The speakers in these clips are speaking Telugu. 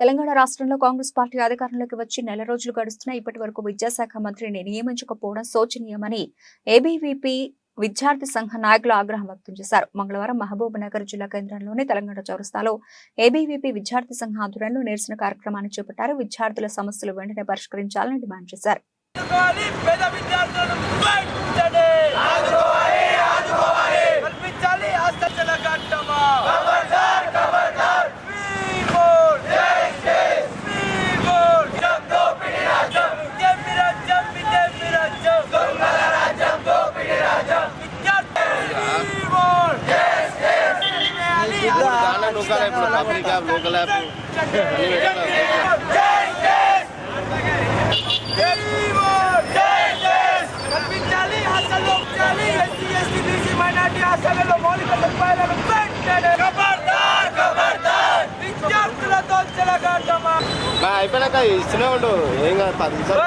తెలంగాణ రాష్ట్రంలో కాంగ్రెస్ పార్టీ అధికారంలోకి వచ్చి నెల రోజులు గడుస్తున్నా ఇప్పటి వరకు విద్యాశాఖ మంత్రిని నియమించకపోవడం శోచనీయమని ఏబీవీపీ విద్యార్థి సంఘ నాయకులు ఆగ్రహం వ్యక్తం చేశారు. మంగళవారం మహబూబ్ నగర్ జిల్లా కేంద్రంలోని తెలంగాణ చౌరస్తాలో ఏబీవీపీ విద్యార్థి సంఘ ఆధ్వర్యంలో నిరసన కార్యక్రమాన్ని చేపట్టారు. విద్యార్థుల సమస్యలు వెంటనే పరిష్కరించాలని డిమాండ్ చేశారు. చాలా పబ్లిక్ యాప్ లోకల్ యాప్ అన్ని ఆశలలో మౌలిక సదుపాయాలను విద్యార్థులతో అయిపోయినాక ఇస్తూనే ఉండు ఏం కాదు పది నిమిషాలు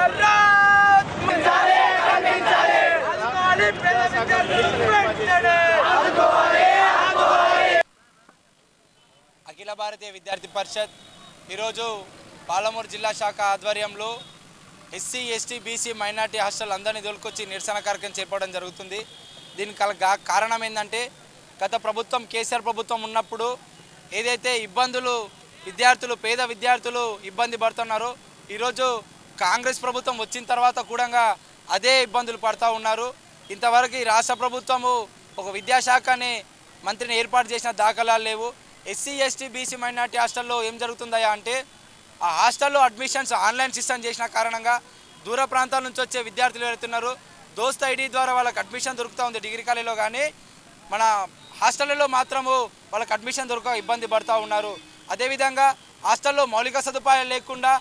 ఆదుకోవాలి పేద విద్యార్థులను వెంటనే అఖిల భారతీయ విద్యార్థి పరిషత్. ఈరోజు పాలమూరు జిల్లా శాఖ ఆధ్వర్యంలో SC ST BC minority hostel అందరినీ దొలుకొచ్చి నిరసన కార్యక్రమం చేపడం జరుగుతుంది. దీనికి కల కారణం ఏంటంటే గత ప్రభుత్వం కేసీఆర్ ప్రభుత్వం ఉన్నప్పుడు ఏదైతే ఇబ్బందులు విద్యార్థులు పేద విద్యార్థులు ఇబ్బంది పడుతున్నారో ఈరోజు కాంగ్రెస్ ప్రభుత్వం వచ్చిన తర్వాత కూడా అదే ఇబ్బందులు పడుతూ ఉన్నారు. ఇంతవరకు ఈ రాష్ట్ర ప్రభుత్వము ఒక విద్యాశాఖని మంత్రిని ఏర్పాటు చేసిన దాఖలాలు లేవు. ఎస్సీ ఎస్టీ బీసీ మైనార్టీ హాస్టల్లో ఏం జరుగుతుందయా అంటే ఆ హాస్టల్లో అడ్మిషన్స్ ఆన్లైన్ సిస్టమ్ చేసిన కారణంగా దూర ప్రాంతాల నుంచి వచ్చే విద్యార్థులు వెళ్తున్నారు దోస్త ఐడి ద్వారా వాళ్ళకి అడ్మిషన్ దొరుకుతూ ఉంది డిగ్రీ కాలేజీలో కానీ మన హాస్టళ్ళలో మాత్రము వాళ్ళకి అడ్మిషన్ దొరక ఇబ్బంది పడుతూ ఉన్నారు. అదేవిధంగా హాస్టల్లో మౌలిక సదుపాయాలు లేకుండా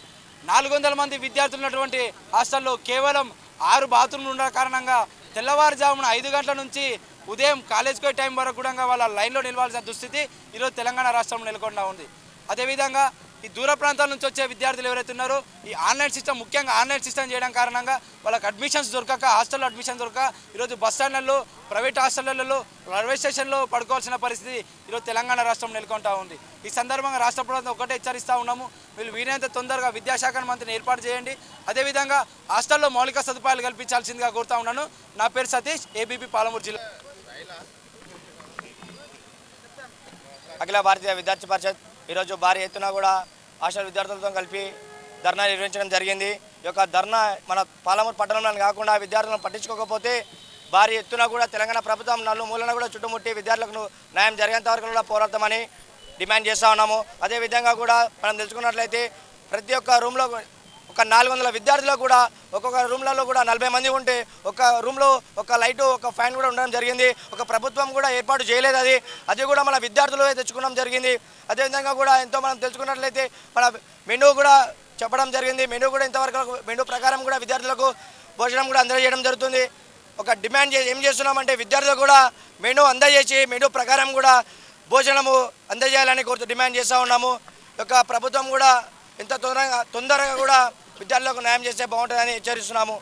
నాలుగు వందల మంది విద్యార్థులు ఉన్నటువంటి హాస్టల్లో కేవలం ఆరు బాత్రూమ్లు ఉన్న కారణంగా తెల్లవారుజామున ఐదు గంటల నుంచి ఉదయం కాలేజ్కి పోయే టైం వరకు కూడా వాళ్ళ లైన్లో నిలవాల్సిన దుస్థితి ఈరోజు తెలంగాణ రాష్ట్రంలో నెలకొండా ఉంది. అదేవిధంగా ఈ దూర ప్రాంతాల నుంచి వచ్చే విద్యార్థులు ఎవరైతే ఉన్నారో ఈ ఆన్లైన్ సిస్టమ్ ముఖ్యంగా ఆన్లైన్ సిస్టమ్ చేయడం కారణంగా వాళ్ళకి అడ్మిషన్స్ దొరకక హాస్టల్లో అడ్మిషన్ దొరక ఈరోజు బస్ స్టాండ్లలో ప్రైవేట్ హాస్టళ్ళలో రైల్వే స్టేషన్లో పడుకోవాల్సిన పరిస్థితి ఈరోజు తెలంగాణ రాష్ట్రం నెలకొంటా ఉంది. ఈ సందర్భంగా రాష్ట్ర ప్రభుత్వం ఒకటే హెచ్చరిస్తూ ఉన్నాము వీళ్ళు వీలైనంత తొందరగా విద్యాశాఖ మంత్రిని ఏర్పాటు చేయండి. అదేవిధంగా హాస్టల్లో మౌలిక సదుపాయాలు కల్పించాల్సిందిగా కోరుతా ఉన్నాను. నా పేరు సతీష్ ఏబీపీ పాలమూరు జిల్లా. అఖిల భారతీయ విద్యార్థి పరిషత్ ఈరోజు భారీ ఎత్తున కూడా హాస్టల్ విద్యార్థులతో కలిపి ధర్నా నిర్వహించడం జరిగింది. ఈ యొక్క ధర్నా మన పాలమూరు పట్టణంలో కాకుండా విద్యార్థులను పట్టించుకోకపోతే భారీ ఎత్తున కూడా తెలంగాణ ప్రభుత్వం నల్లు మూలన కూడా చుట్టుముట్టి విద్యార్థులకు న్యాయం జరిగేంత వరకు కూడా పోరాడతామని డిమాండ్ చేస్తూ ఉన్నాము. అదేవిధంగా కూడా మనం తెలుసుకున్నట్లయితే ప్రతి ఒక్క రూమ్లో ఒక నాలుగు వందల విద్యార్థులు కూడా ఒక్కొక్క రూమ్లలో కూడా నలభై మంది ఉంటే ఒక రూమ్లో ఒక లైటు ఒక ఫ్యాన్ కూడా ఉండడం జరిగింది. ఒక ప్రభుత్వం కూడా ఏర్పాటు చేయలేదు అది. అది కూడా మన విద్యార్థులు తెచ్చుకోవడం జరిగింది. అదేవిధంగా కూడా ఎంతో మనం తెలుసుకున్నట్లయితే మన మెనూ కూడా చెప్పడం జరిగింది. మెనూ కూడా ఇంతవరకు మెనూ ప్రకారం కూడా విద్యార్థులకు భోజనం కూడా అందజేయడం జరుగుతుంది. ఒక డిమాండ్ చే- ఏం చేస్తున్నామంటే విద్యార్థులు కూడా మెనూ అందజేసి మెనూ ప్రకారం కూడా భోజనము అందజేయాలని కోరుతూ డిమాండ్ చేస్తూ ఉన్నాము. ఒక యొక్క ప్రభుత్వం కూడా ఎంత తొందరగా తొందరగా కూడా విద్యార్థులకు న్యాయం చేస్తే బాగుంటుందని హెచ్చరిస్తున్నాము.